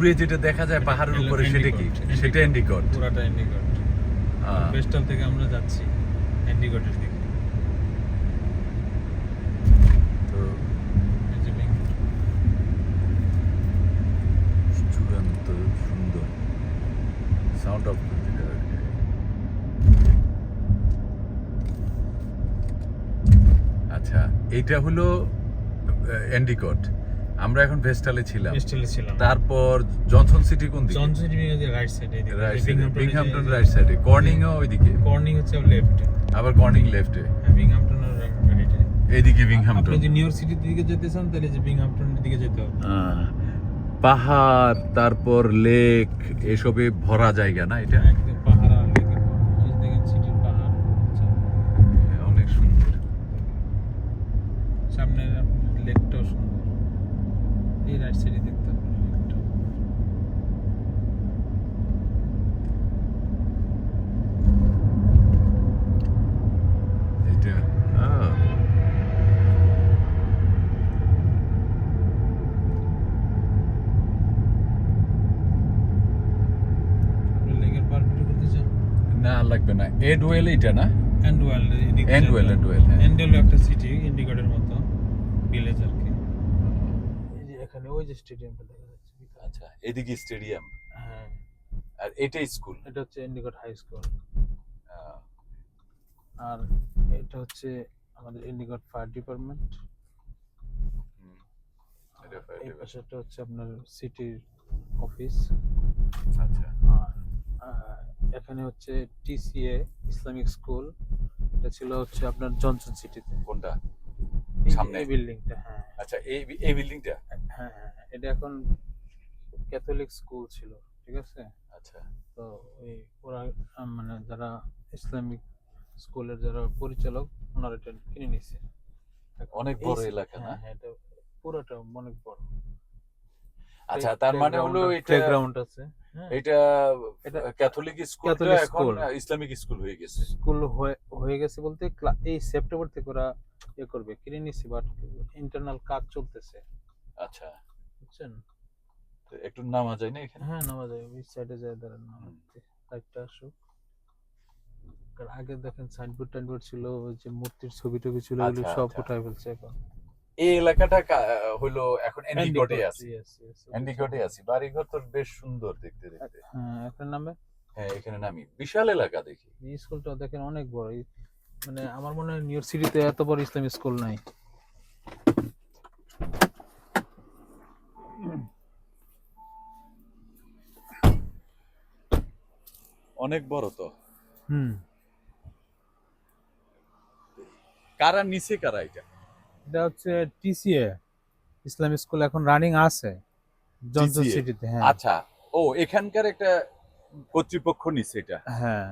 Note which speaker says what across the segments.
Speaker 1: দূরে যেটা দেখা যায় পাহাড়ের উপরে সেটা কি? সেটা এন্ডিকট
Speaker 2: পুরাটা এন্ডিকট বেস্টন থেকে আমরা যাচ্ছি এন্ডিকটের দিকে।
Speaker 1: চূড়ান্ত সুন্দর সাউন্ড অফ আচ্ছা এইটা হলো এন্ডিকট আমরা এখন ভেস্টালে ছিলাম।
Speaker 2: ভেস্টালে ছিলাম।
Speaker 1: তারপর জনসন সিটি কোন দিকে?
Speaker 2: জনসন সিটির রাইট সাইডে
Speaker 1: রাইট সাইডে বিংহামটন রাইট সাইডে কর্নিংও ওইদিকে।
Speaker 2: কর্নিং হচ্ছে লেফট
Speaker 1: আবার কর্নিং লেফটে
Speaker 2: বিংহামটন রাইটে
Speaker 1: এইদিকে
Speaker 2: আপনি
Speaker 1: বিংহামটন
Speaker 2: যদি নিউ ইয়র্ক সিটির দিকে যেতে চান তাহলে যে বিংহামটনের দিকে যেতে হবে।
Speaker 1: পাহাড় তারপর লেক এসবে ভরা জায়গা না এটা
Speaker 2: একদম পাহাড় আর লেকের পর। এই যে দেখেন সিটির পাহাড় আচ্ছা,
Speaker 1: অনেক সুন্দর
Speaker 2: সামনের আপনার লেকটাও সুন্দর এই রাইট সাইডে দেখতে পাবেন
Speaker 1: না লাগবে না। এডওয়েল এটা না?
Speaker 2: এন্ডওয়েল
Speaker 1: এন্ডওয়েল এন্ডওয়েল হ্যাঁ
Speaker 2: এন্ডওয়েল একটা সিটি ইন্ডিকেটর মতো ভিলেজ আর কি এই যে এখানে ওই যে স্টেডিয়ামটা দেখা যাচ্ছে
Speaker 1: আচ্ছা এদিকে স্টেডিয়াম।
Speaker 2: হ্যাঁ।
Speaker 1: আর এটা স্কুল?
Speaker 2: এটা হচ্ছে ইন্ডিকেট হাই স্কুল। আর এটা হচ্ছে আমাদের ইন্ডিকেট ফায়ার ডিপার্টমেন্ট। এই পাশেটা হচ্ছে আপনার সিটির অফিস।
Speaker 1: আচ্ছা।
Speaker 2: আর এখানে হচ্ছে টিসিএ ইসলামিক স্কুল। এটা ছিল হচ্ছে আপনার জনসন সিটিতে।
Speaker 1: কোনটা? সামনে?
Speaker 2: বিল্ডিংটা হ্যাঁ।
Speaker 1: আচ্ছা এই এই বিল্ডিংটা?
Speaker 2: হ্যাঁ হ্যাঁ হ্যাঁ। এটা এখন ক্যাথলিক স্কুল ছিল ঠিক আছে?
Speaker 1: আচ্ছা।
Speaker 2: তো ওই ওরা মানে যারা ইসলামিক স্কুলের যারা পরিচালক ওনারা এটা কিনে নিছে
Speaker 1: অনেক বড় এলাকা না?
Speaker 2: হ্যাঁ, হ্যাঁ, এটা পুরোটা অনেক বড়।
Speaker 1: আচ্ছা তার মানে হলো এটা
Speaker 2: প্লেগ্রাউন্ড আছে
Speaker 1: এটা
Speaker 2: এটা
Speaker 1: ক্যাথলিক স্কুল এখন ইসলামিক স্কুল হয়ে গেছে।
Speaker 2: স্কুল হয়ে হয়ে গেছে বলতে এই সেপ্টেম্বর থেকে ওরা ইয়ে করবে কিনে নিছি বাট ইন্টারনাল কাজ চলতেছে।
Speaker 1: আচ্ছা।
Speaker 2: বুঝছেন?
Speaker 1: একটু নামা যায় না এখানে?
Speaker 2: হ্যাঁ নামা যায় ওই সাইডে যায় দাঁড়ান লাইটটা আসুক। কারণ আগে দেখেন সাইনবোর্ড টাইনবোর্ড ছিল যে মূর্তির ছবি টবি ছিল
Speaker 1: আচ্ছা,
Speaker 2: সব
Speaker 1: আচ্ছা।
Speaker 2: উঠাই ফেলছে এখন।
Speaker 1: এই এলাকাটা হলো এখন এন্ডিকটে আছে। এন্ডিকটে আছে। বাড়িঘর তো বেশ সুন্দর দেখতে দেখতে।
Speaker 2: হ্যাঁ এখন নামে?
Speaker 1: হ্যাঁ এখানে নামি। বিশাল এলাকা দেখি।
Speaker 2: এই স্কুলটা দেখেন অনেক বড়। মানে আমার মনে হয় নিউ সিটিতে এত বড় ইসলাম স্কুল নাই।
Speaker 1: অনেক বড় তো।
Speaker 2: হুম।
Speaker 1: কারা নিচে কারা এটা?
Speaker 2: এটা হচ্ছে টিসিএ ইসলামিক স্কুল এখন রানিং আছে জনসন সিটিতে হ্যাঁ।
Speaker 1: আচ্ছা। ও এখানকার একটা কর্তৃপক্ষ নিচে এটা।
Speaker 2: হ্যাঁ।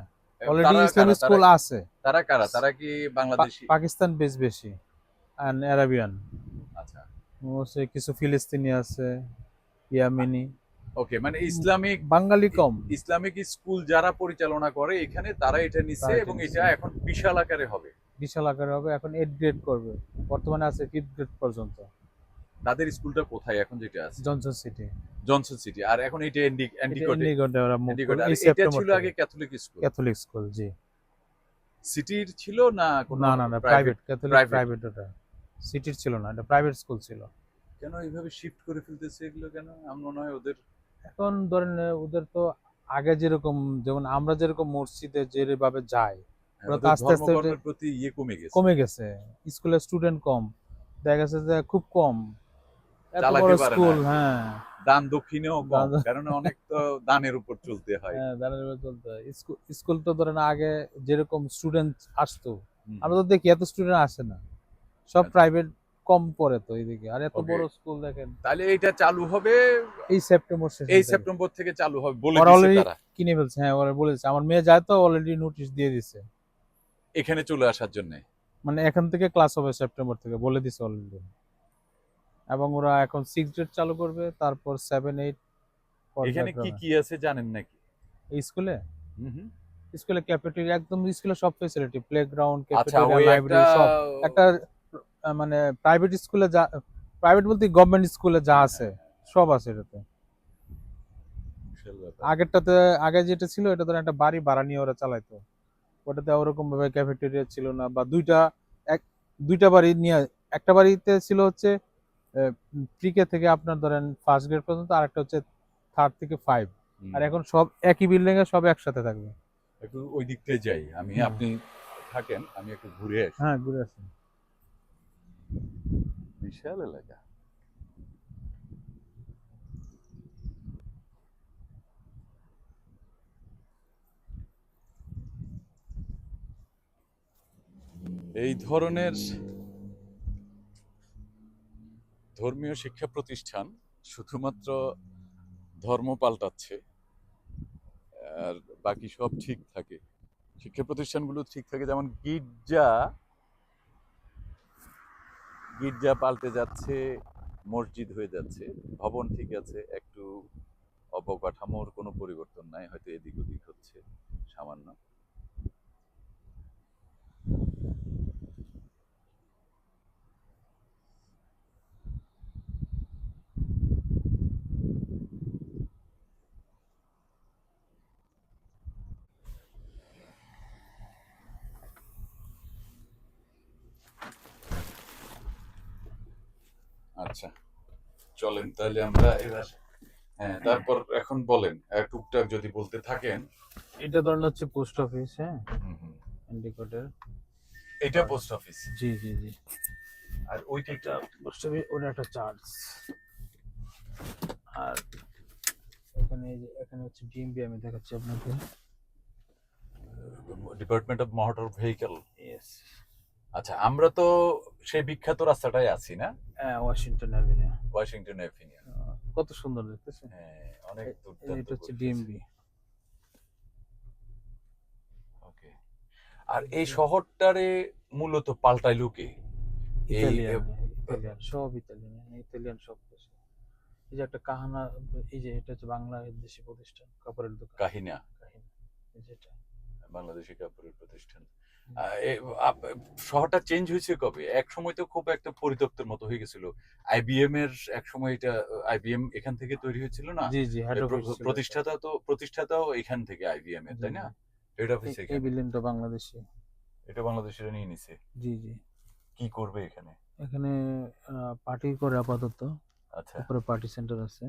Speaker 2: অলরেডি
Speaker 1: তারা-
Speaker 2: স্কুল আছে।
Speaker 1: তারা কারা? তারা কি বাংলাদেশি?
Speaker 2: পাকিস্তান বেশ বেশি। অ্যারাবিয়ান
Speaker 1: আচ্ছা।
Speaker 2: কিছু ফিলিস্তিনি আছে ইয়ামিনি।
Speaker 1: ওকে মানে ইসলামিক
Speaker 2: বাঙালি কম।
Speaker 1: ইসলামিক স্কুল যারা পরিচালনা করে এখানে তারা এটা নিচ্ছে এবং এটা এখন বিশাল আকারে হবে।
Speaker 2: বিশাল আকারে হবে এখন এইট গ্রেড করবে। বর্তমানে আছে ফিফথ গ্রেড পর্যন্ত।
Speaker 1: তাদের স্কুলটা কোথায় এখন যেটা আছে?
Speaker 2: Johnson City.
Speaker 1: জনসন সিটি আর এখন এটা এন্ডি এন্ডিকোটে
Speaker 2: ওরা
Speaker 1: এটা ছিল আগে ক্যাথলিক স্কুল?
Speaker 2: ক্যাথলিক স্কুল জি।
Speaker 1: সিটির ছিল না কোনো
Speaker 2: না না না প্রাইভেট ক্যাথলিক প্রাইভেট ওটা। সিটির ছিল না এটা প্রাইভেট স্কুল ছিল।
Speaker 1: কেন এইভাবে শিফট করে ফেলতেছে এগুলো কেন? আমার মনে হয় ওদের
Speaker 2: এখন ধরেন ওদের তো আগে যেরকম যেমন আমরা যেরকম মসজিদে যেভাবে যাই ওরা তো আস্তে আস্তে
Speaker 1: প্রতি ইয়ে কমে গেছে।
Speaker 2: কমে গেছে। স্কুলের স্টুডেন্ট কম। দেখা গেছে যে খুব কম। এত বড় স্কুল হ্যাঁ।
Speaker 1: দান দক্ষিণেও কম কারণ অনেক তো দানের উপর চলতে হয়।
Speaker 2: হ্যাঁ দাঁড়ানোর উপর চলতে হয়। স্কুল তো ধরেন আগে যেরকম স্টুডেন্ট আসতো আমরা তো দেখি এত স্টুডেন্ট আসে না। সব
Speaker 1: আচ্ছা।
Speaker 2: প্রাইভেট কম পড়ে তো এইদিকে। আর এত বড় স্কুল দেখেন।
Speaker 1: তাহলে এটা চালু হবে
Speaker 2: এই সেপ্টেম্বর শেষে
Speaker 1: এই সেপ্টেম্বর থেকে চালু হবে বলে
Speaker 2: already-
Speaker 1: তারা।
Speaker 2: কিনে ফেলছে হ্যাঁ ওরা বলেছে। আমার মেয়ে যায় তো অলরেডি নোটিশ দিয়ে দিছে।
Speaker 1: এখানে চলে আসার জন্য।
Speaker 2: মানে এখান থেকে ক্লাস হবে সেপ্টেম্বর থেকে বলে দিছে অলরেডি এবং ওরা এখন সিক্স গ্রেড চালু করবে তারপর সেভেন এইট
Speaker 1: এখানে কি কি আছে জানেন নাকি?
Speaker 2: এই স্কুলে। স্কুলে ক্যাফেটেরিয়া একদম স্কুলে সব ফেসিলিটি প্লেগ্রাউন্ড ক্যাফেটেরিয়া লাইব্রেরি সব। একটা মানে প্রাইভেট স্কুলে যা প্রাইভেট বলতে গভর্নমেন্ট স্কুলে যা আছে সব আছে এটাতে। আগেরটাতে আগে যেটা ছিল এটা ধরেন একটা বাড়ি ভাড়া নিয়ে ওরা চালাইতো। ওটাতে ওরকম ভাবে ক্যাফেটেরিয়া ছিল না বা দুইটা এক দুইটা বাড়ি নিয়ে একটা বাড়িতে ছিল হচ্ছে প্রিকে থেকে আপনার ধরেন ফার্স্ট গ্রেড পর্যন্ত আর একটা হচ্ছে থার্ড থেকে ফাইভ আর এখন সব একই বিল্ডিং এ সব একসাথে থাকবে।
Speaker 1: একটু ওই দিকটায় যাই। আমি আপনি থাকেন আমি একটু ঘুরে আসি।
Speaker 2: হ্যাঁ ঘুরে আসেন
Speaker 1: বিশাল এলাকা। এই ধরনের ধর্মীয় শিক্ষা প্রতিষ্ঠান শুধুমাত্র ধর্ম পাল্টাচ্ছে, আর বাকি সব ঠিক থাকে। শিক্ষা প্রতিষ্ঠানগুলো ঠিক থাকে, যেমন গির্জা গির্জা পাল্টে যাচ্ছে, মসজিদ হয়ে যাচ্ছে, ভবন ঠিক আছে, একটু অবকাঠামোর কোনো পরিবর্তন নাই, হয়তো এদিক ওদিক হচ্ছে সামান্য। আচ্ছা চলেন তাহলে আমরা এবার হ্যাঁ তারপর এখন বলেন টুকটাক যদি বলতে থাকেন।
Speaker 2: এটা ধরেন হচ্ছে পোস্ট অফিস হ্যাঁ?
Speaker 1: হুম, হুম। এটা পোস্ট অফিস।
Speaker 2: জি জি জি।
Speaker 1: আর ওইটা
Speaker 2: এটা পোস্ট অফিস ওটা একটা চার্জ। আর এখানে এই যে এখানে হচ্ছে ডিএমবি আমি দেখাচ্ছি আপনাকে।
Speaker 1: ডিপার্টমেন্ট অফ মোটর ভেহিকেল আচ্ছা আমরা তো সেই বিখ্যাত রাস্তাটাই আছি না?
Speaker 2: হ্যাঁ ওয়াশিংটন অ্যাভিনিউ
Speaker 1: ওয়াশিংটন এভিনিউ
Speaker 2: কত সুন্দর দেখতেছেন
Speaker 1: হ্যাঁ অনেক দুর্দান্ত
Speaker 2: এটা হচ্ছে ডিএমবি
Speaker 1: ওকে আর এই শহরটারে মূলত পাল্টাইলো কে?
Speaker 2: ইতালিয়ান সব ইতালিয়ান ইতালিয়ান সব দেশে। এই যে একটা কাহানা এই যে এটা হচ্ছে বাংলাদেশি প্রতিষ্ঠান কাপড়ের দোকান।
Speaker 1: কাহিনা।
Speaker 2: কাহিনী এই যে
Speaker 1: বাংলাদেশি কাপড়ের প্রতিষ্ঠান। শহরটা চেঞ্জ হয়েছে কবে? এক সময় তো খুব একটা পরিত্যক্তের মতো হয়ে গেছিল। আইবিএম এর এক সময় এটা আইবিএম এখান থেকে তৈরি হয়েছিল না?
Speaker 2: জি জি
Speaker 1: প্রতিষ্ঠাতা তো প্রতিষ্ঠাতাও এখান থেকে আইবিএম এর তাই না?
Speaker 2: এই বিল্ডিংটা বাংলাদেশি।
Speaker 1: এটা বাংলাদেশিরা নিয়ে নিছে?
Speaker 2: জি জি।
Speaker 1: কি করবে এখানে?
Speaker 2: এখানে পার্টি করে আপাতত।
Speaker 1: আচ্ছা।
Speaker 2: উপরে পার্টি সেন্টার আছে।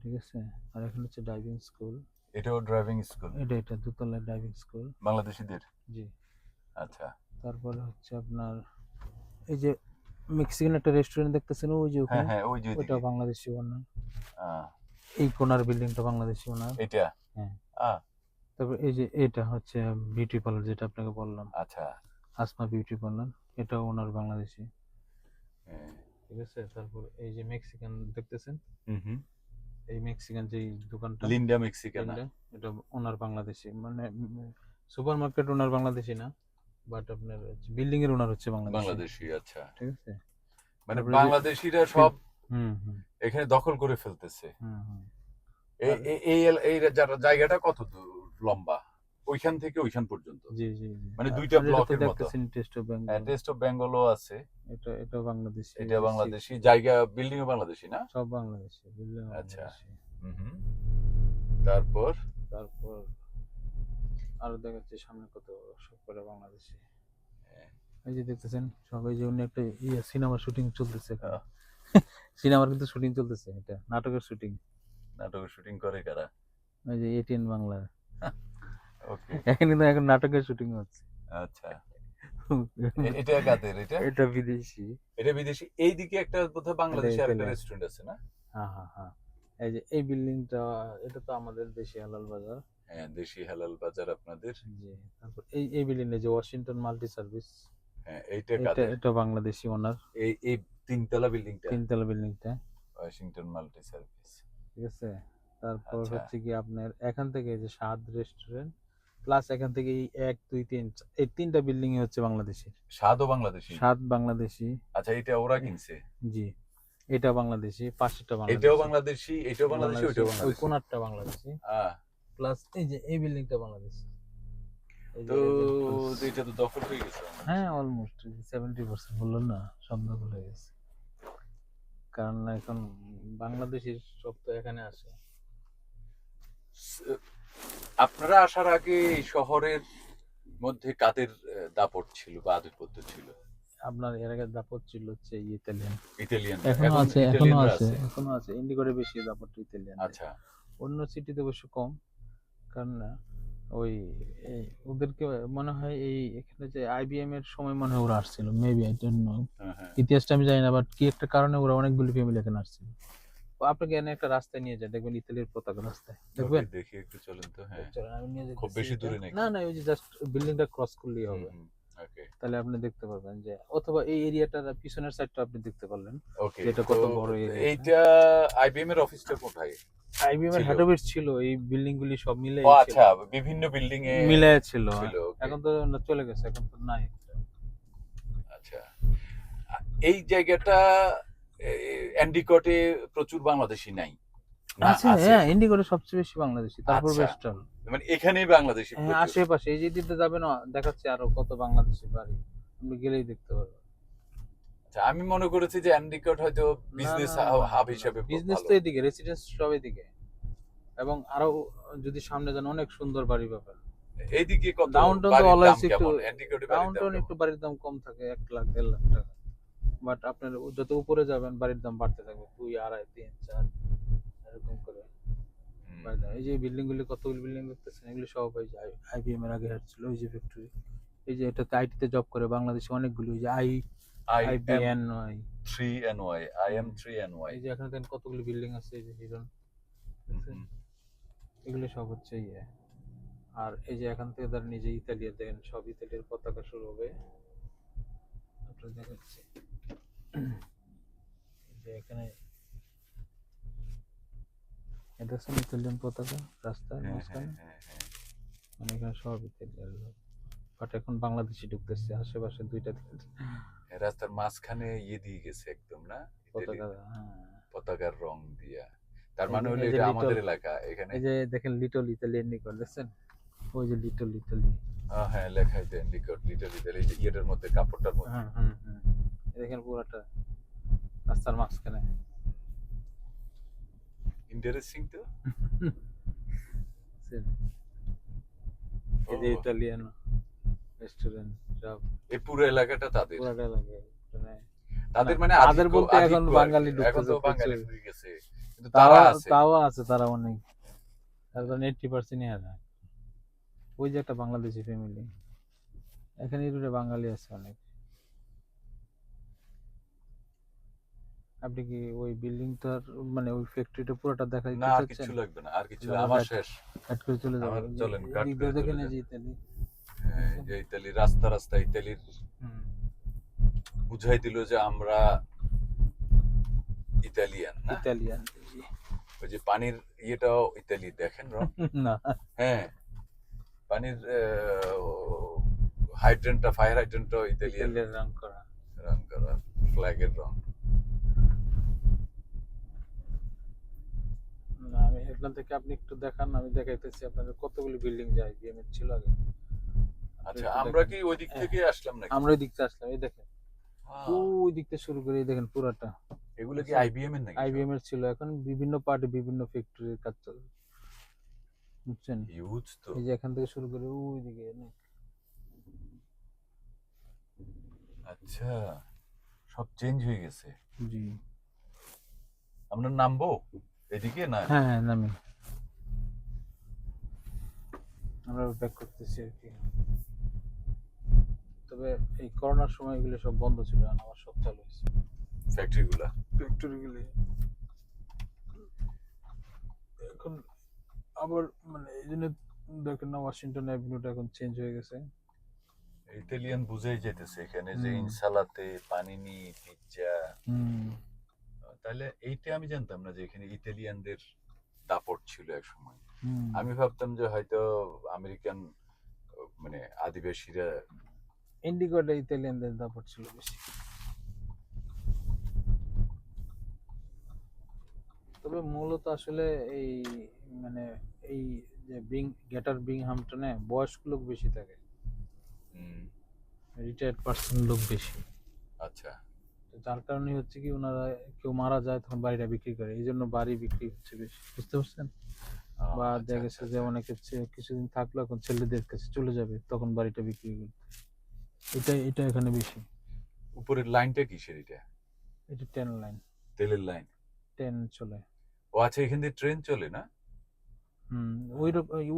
Speaker 2: ঠিক আছে? আর এখানে হচ্ছে ড্রাইভিং স্কুল
Speaker 1: এটাও ড্রাইভিং স্কুল
Speaker 2: এটা এটা দোতলা ড্রাইভিং স্কুল
Speaker 1: বাংলাদেশিদের?
Speaker 2: জি।
Speaker 1: আচ্ছা।
Speaker 2: তারপরে হচ্ছে আপনার এই যে মেক্সিকান একটা রেস্টুরেন্ট দেখতেছেন ওই যে
Speaker 1: হ্যাঁ হ্যাঁ ওই যে
Speaker 2: ওইটা বাংলাদেশি ওনার এই কোনার বিল্ডিংটা বাংলাদেশি ওনার
Speaker 1: এটা
Speaker 2: হ্যাঁ। তারপর এই যে এটা হচ্ছে বিউটি পার্লার যেটা আপনাকে বললাম।
Speaker 1: আচ্ছা।
Speaker 2: আসমা বিউটি পার্লার এটাও ওনার বাংলাদেশি। ঠিক আছে? তারপর এই যে মেক্সিকান দেখতেছেন?
Speaker 1: হুম হুম।
Speaker 2: এই মেক্সিকান যে দোকানটা।
Speaker 1: লিন্ডা মেক্সিকানা
Speaker 2: এটা এটা ওনার বাংলাদেশি। মানে সুপার মার্কেট ওনার বাংলাদেশি না? বাট আপনার বিল্ডিং এর ওনার হচ্ছে বাংলাদেশি।
Speaker 1: বাংলাদেশি আচ্ছা।
Speaker 2: ঠিক আছে?
Speaker 1: মানে বাংলাদেশিরা সব এখানে দখল করে ফেলতেছে। এই- এই- যার- জায়গাটা কত লম্বা? ওইখান থেকে ওইখান পর্যন্ত।
Speaker 2: জি জি
Speaker 1: মানে দুইটা ব্লকের মতো।
Speaker 2: Taste of Bengal
Speaker 1: taste of বেঙ্গলও আছে।
Speaker 2: এটা এটা বাংলাদেশি
Speaker 1: এটা বাংলাদেশি। জায়গা বিল্ডিং বাংলাদেশি না?
Speaker 2: সব বাংলাদেশি বিল্ডিং
Speaker 1: আচ্ছা। হুম হুম। তারপর?
Speaker 2: তারপর আরও দেখাচ্ছি সামনে কত সব করে বাংলাদেশি।
Speaker 1: হ্যাঁ।
Speaker 2: এই যে দেখতেছেন সবাই যে উনি একটা ইয়ে সিনেমা শুটিং চলতেছে। সিনেমার কিন্তু শুটিং চলতেছে এটা নাটকের শুটিং।
Speaker 1: নাটকের শুটিং করে কারা?
Speaker 2: ওই যে এটিএন বাংলার
Speaker 1: ওকে।
Speaker 2: এখন কিন্তু এখন নাটকের শুটিং হচ্ছে।
Speaker 1: আচ্ছা। এটা কাদের এটা?
Speaker 2: এটা বিদেশি।
Speaker 1: এটা বিদেশি। এইদিকে একটা বোধহয় বাংলাদেশি আর একটা রেস্টুরেন্ট আছে না?
Speaker 2: হ্যাঁ হ্যাঁ হ্যাঁ। এই যে এই বিল্ডিংটা এটা তো আমাদের দেশি হালাল বাজার।
Speaker 1: হ্যাঁ দেশি হালাল বাজার আপনাদের।
Speaker 2: জি তারপর এই এই বিল্ডিং যে ওয়াশিংটন মাল্টি সার্ভিস
Speaker 1: হ্যাঁ এইটা কাদের?
Speaker 2: এটা বাংলাদেশি ওনার।
Speaker 1: এই এই তিনতলা বিল্ডিংটা?
Speaker 2: তিনতলা বিল্ডিংটা।
Speaker 1: ওয়াশিংটন মাল্টি সার্ভিস
Speaker 2: ঠিক আছে? তারপর
Speaker 1: আচ্ছা।
Speaker 2: হচ্ছে কি আপনার এখান থেকে যে স্বাদ রেস্টুরেন্ট প্লাস এখান থেকে এক দুই তিন এই তিনটা বিল্ডিং হচ্ছে বাংলাদেশি
Speaker 1: স্বাদও বাংলাদেশি?
Speaker 2: স্বাদ বাংলাদেশি।
Speaker 1: আচ্ছা এটা ওরা কিনছে?
Speaker 2: জি এটা বাংলাদেশি পাশেরটা
Speaker 1: এটাও
Speaker 2: বাংলাদেশি।
Speaker 1: বাংলাদেশি এটাও বাংলাদেশি ওইটাও
Speaker 2: ওই
Speaker 1: বাংলাদেশি।
Speaker 2: কোনারটা বাংলাদেশি।
Speaker 1: আহ,
Speaker 2: প্লাস এই যে এই বিল্ডিংটা বাংলাদেশি।
Speaker 1: তো এটা তো দখল হয়ে গেছে
Speaker 2: হ্যাঁ অলমোস্ট সেভেন্টি পার্সেন্ট বলল না সব দখল হয়ে গেছে। কারণ এখন বাংলাদেশের সব তো এখানে আসে
Speaker 1: আপনারা আসার আগে শহরের মধ্যে কাদের দাপট ছিল বা আধিপত্য ছিল?
Speaker 2: আপনার এর আগে দাপট ছিল হচ্ছে ইতালিয়ান
Speaker 1: ইতালিয়ান
Speaker 2: এখনও
Speaker 1: এখন
Speaker 2: আছে
Speaker 1: এখনও
Speaker 2: আছে এখনও আছে। ইন্ডিগোরে বেশি দাপট ইতালিয়ান
Speaker 1: আচ্ছা।
Speaker 2: অন্য সিটিতে অবশ্য কম। কারণ ওই ওদেরকে মনে হয় এই এখানে যে আইবিএম এর সময় মনে হয় ওরা আসছিল মেবি আই ডোন্ট নো। ইতিহাসটা আমি জানি না বাট কি একটা কারণে ওরা অনেকগুলি ফ্যামিলি এখানে আসছিল। আপনাকে এনে একটা রাস্তায় নিয়ে যায় দেখবেন ইতালির পতাকা রাস্তায়। দেখবেন?
Speaker 1: দেখি একটু চলেন তো হ্যাঁ।
Speaker 2: চলেন, আমি নিয়ে
Speaker 1: খুব বেশি দূরে
Speaker 2: না না ওই যে জাস্ট বিল্ডিংটা ক্রস করলেই হবে। তাহলে আপনি দেখতে পারবেন যে অথবা এই এরিয়াটার পিছনের সাইডটা আপনি দেখতে পারলেন যেটা কত বড় area
Speaker 1: এইটা আইবিএম এর অফিসটা কোথায়?
Speaker 2: আইবিএম এর হেড অফিস ছিল এই বিল্ডিং গুলি সব মিলে
Speaker 1: ও আচ্ছা বিভিন্ন বিল্ডিং এ
Speaker 2: মিলে ছিল এখন তো চলে গেছে এখন তো নাই।
Speaker 1: আচ্ছা এই জায়গাটা অ্যান্ডিকটে প্রচুর বাংলাদেশি নাই?
Speaker 2: আছে। হ্যাঁ ইন্ডিগোরে সবচেয়ে বেশি বাংলাদেশি তারপর
Speaker 1: আচ্ছা,
Speaker 2: ওয়েস্টার্ন
Speaker 1: মানে এখানেই বাংলাদেশি
Speaker 2: হ্যাঁ আশেপাশে এই যে দিতে যাবেন দেখাচ্ছে আরও কত বাংলাদেশি বাড়ি। আপনি গেলেই দেখতে পারবেন
Speaker 1: আচ্ছা, আমি মনে করেছি যে অ্যান্ডিকট হয়তো বিজনেস হাব হিসাবে
Speaker 2: বিজনেস তো এদিকে রেসিডেন্স সব এদিকে। এবং আরও যদি সামনে যান অনেক সুন্দর বাড়ি পাবেন।
Speaker 1: এইদিকে কত?
Speaker 2: Downtown তো
Speaker 1: দাম
Speaker 2: একটু-
Speaker 1: বাড়ির দাম
Speaker 2: ডাউনটাউন একটু বাড়ির দাম কম থাকে এক লাখ দেড় লাখ টাকা। বাট আপনার যত উপরে যাবেন বাড়ির দাম বাড়তে থাকবে। দুই আড়াই তিন চার এরকম করে। এই যে বিল্ডিং গুলি কতগুলি বিল্ডিং দেখতেছেন? এগুলো সব ওই যে আইবিএম এর আগে ছিল ওই যে ফ্যাক্টরি এই যে এটা এটাতে আইটিতে জব করে বাংলাদেশে অনেকগুলি ওই যে I
Speaker 1: I am
Speaker 2: IBN
Speaker 1: 3NY, I am 3NY
Speaker 2: এই যে এখানে দেখেন কতগুলি বিল্ডিং আছে এই যে হিরন এগুলো সব হচ্ছে ইয়ে আর এই যে এখান থেকে ধরেন নিজে ইতালিয়া দেখেন সব ইতালিয়ার পতাকা শুরু হবে। আপনার দেখাচ্ছি যে এখানে এটা হচ্ছে ইতালিয়ান পতাকা রাস্তার
Speaker 1: হ্যাঁ,
Speaker 2: মাঝখানে।
Speaker 1: হ্যাঁ, হ্যাঁ।
Speaker 2: মানে এখানে সব ইতালিয়ার লোক বাট এখন বাংলাদেশি ঢুকতেছে আশেপাশে দুইটা
Speaker 1: রাস্তার মাঝখানে ইয়ে দিয়ে গেছে একদম না?
Speaker 2: পতাকা হ্যাঁ।
Speaker 1: পতাকার রং দিয়া। তার মানে হলো এটা আমাদের এলাকা এখানে।
Speaker 2: এই যে দেখেন লিটল ইতালিয়ান নিকল দেখছেন? ওই যে লিটল ইতালি
Speaker 1: হ্যাঁ লেখাই দেন নিকট লিটল ইতালি ইয়েটার মধ্যে কাপড়টার মধ্যে।
Speaker 2: দেখেন পুরাটা রাস্তার মাঝখানে।
Speaker 1: ইন্টারেস্টিং তো
Speaker 2: বুঝছেন? এই যে
Speaker 1: ও,
Speaker 2: ইতালিয়ান রেস্টুরেন্ট সব
Speaker 1: এই পুরো এলাকাটা তাদের।
Speaker 2: পুরাটা লাগে মানে
Speaker 1: তাদের মানে
Speaker 2: তাদের বলতে এখন। বাঙালি
Speaker 1: এখন
Speaker 2: ঢুকতেছে
Speaker 1: তো বাঙালি। হয়ে গেছে। কিন্তু
Speaker 2: তাও
Speaker 1: তারা আছে।
Speaker 2: তাও আছে তারা অনেক। তারপর এইটটি পার্সেন্ট এরা ওই যে একটা বাংলাদেশি ফ্যামিলি এখানে রুটে বাঙালি আছে অনেক। আপনি কি ওই বিল্ডিংটার মানে ওই ফ্যাক্টরিটা পুরোটা দেখা
Speaker 1: না আর কিছু লাগবে না আর কিছু
Speaker 2: না,
Speaker 1: আমার শেষ।
Speaker 2: কাট করে চলে যাবেন।
Speaker 1: চলেন, কাট করে চলে
Speaker 2: এই যে ইতালি।
Speaker 1: হ্যাঁ, যে ইতালি রাস্তা রাস্তা ইতালির বুঝাই দিল যে আমরা ইতালিয়ান না?
Speaker 2: ইতালিয়ান।
Speaker 1: ওই যে পানির ইয়েটাও ইতালি দেখেন রং।
Speaker 2: না।
Speaker 1: হ্যাঁ পানির হাইড্রেন্টটা ফায়ার হাইড্রেন্টটাও ইতালিয়ান।
Speaker 2: রং করা।
Speaker 1: রং করা ফ্ল্যাগের রং
Speaker 2: না আমি এখান থেকে আপনি একটু দেখান আমি দেখাইতেছি আপনাদের কতগুলি বিল্ডিং যায় বিএম এর ছিল আগে।
Speaker 1: আচ্ছা আমরা কি ওই দিক
Speaker 2: হ্যাঁ।
Speaker 1: থেকে আসলাম নাকি?
Speaker 2: আমরা ওই দিক থেকে আসলাম এই দেখেন। ওই দিক থেকে শুরু করে এই দেখেন পুরাটা।
Speaker 1: এগুলো কি আইবিএম এর নাকি
Speaker 2: আইবিএম এর ছিল এখন বিভিন্ন পার্টে বিভিন্ন ফ্যাক্টরির কাজ চলে। বুঝছেন?
Speaker 1: ইউজ তো।
Speaker 2: এই যে এখান থেকে শুরু করে ওই দিকে।
Speaker 1: আচ্ছা সব চেঞ্জ হয়ে গেছে।
Speaker 2: জি।
Speaker 1: আমরা নামবো? এদিকে না?
Speaker 2: হ্যাঁ হ্যাঁ নামি। আমরা ব্যাক করতেছি আর কি। তবে এই করোনার সময় এগুলো সব বন্ধ ছিল এখন আবার সব চালু হয়েছে।
Speaker 1: ফ্যাক্টরি গুলা
Speaker 2: ফ্যাক্টরিগুলি এখন আবার মানে এই জন্য দেখেন না ওয়াশিংটন অ্যাভিনিউটা এখন চেঞ্জ হয়ে গেছে।
Speaker 1: ইতালিয়ান বুঝেই যেতেছে এখানে যে ইনসালাতে পানিনি পিজ্জা।
Speaker 2: হুম।
Speaker 1: তাহলে এইটা আমি জানতাম না যে এখানে ইতালিয়ানদের দাপট ছিল এক সময়। আমি ভাবতাম যে হয়তো আমেরিকান মানে আদিবাসীরা
Speaker 2: ইন্ডিগোটা ইতালিয়ানদের দাপট ছিল বেশি। তবে মূলত আসলে এই মানে এই যে বিং গেটার বিং হামটনে বয়স্ক লোক বেশি থাকে। রিটায়ার্ড পার্সন লোক বেশি।
Speaker 1: আচ্ছা।
Speaker 2: যার কারণে হচ্ছে কি ওনারা কেউ মারা যায় তখন বাড়িটা বিক্রি করে। এই জন্য বাড়ি বিক্রি হচ্ছে বেশি বুঝতে পারছেন? বা
Speaker 1: আচ্ছা,
Speaker 2: দেখা
Speaker 1: আচ্ছা,
Speaker 2: গেছে যে
Speaker 1: আচ্ছা।
Speaker 2: অনেকে কিছুদিন থাকল এখন ছেলেদের কাছে চলে যাবে তখন বাড়িটা বিক্রি করতে এটা এটা এখানে বেশি।
Speaker 1: উপরের লাইনটা কিসের এটা
Speaker 2: এটা টেন লাইন।
Speaker 1: তেলের লাইন।
Speaker 2: টেন চলে।
Speaker 1: ও আচ্ছা এখান দিয়ে ট্রেন চলে না?
Speaker 2: হুম ওই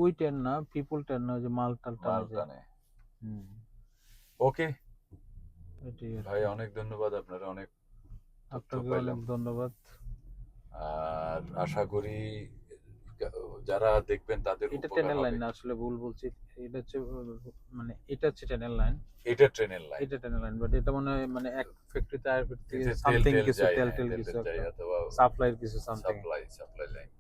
Speaker 2: ওই ট্রেন না পিপল ট্রেন না ওই যে মাল টাল টানে।
Speaker 1: টানে
Speaker 2: হুম।
Speaker 1: ওকে। ভাই অনেক ধন্যবাদ আপনারা অনেক
Speaker 2: আপনাকে অনেক ধন্যবাদ।
Speaker 1: আর আশা করি যারা দেখবেন তাদের
Speaker 2: এটা
Speaker 1: হবে।
Speaker 2: লাইন না আসলে ভুল বলছি। এটা হচ্ছে মানে এটা হচ্ছে টেনের লাইন
Speaker 1: এটা ট্রেনের লাইন
Speaker 2: এটা টেনের লাইন বাট এটা মনে হয় মানে এক ফ্যাক্টরিতে আর
Speaker 1: ফ্যাক্টরিতে
Speaker 2: সামথিং কিছু
Speaker 1: যায়
Speaker 2: তেল
Speaker 1: হ্যাঁ,
Speaker 2: টেল
Speaker 1: তেল
Speaker 2: কিছু সাপ্লাইয়ের কিছু সামথিং
Speaker 1: সাপ্লাই সাপ্লাই লাইন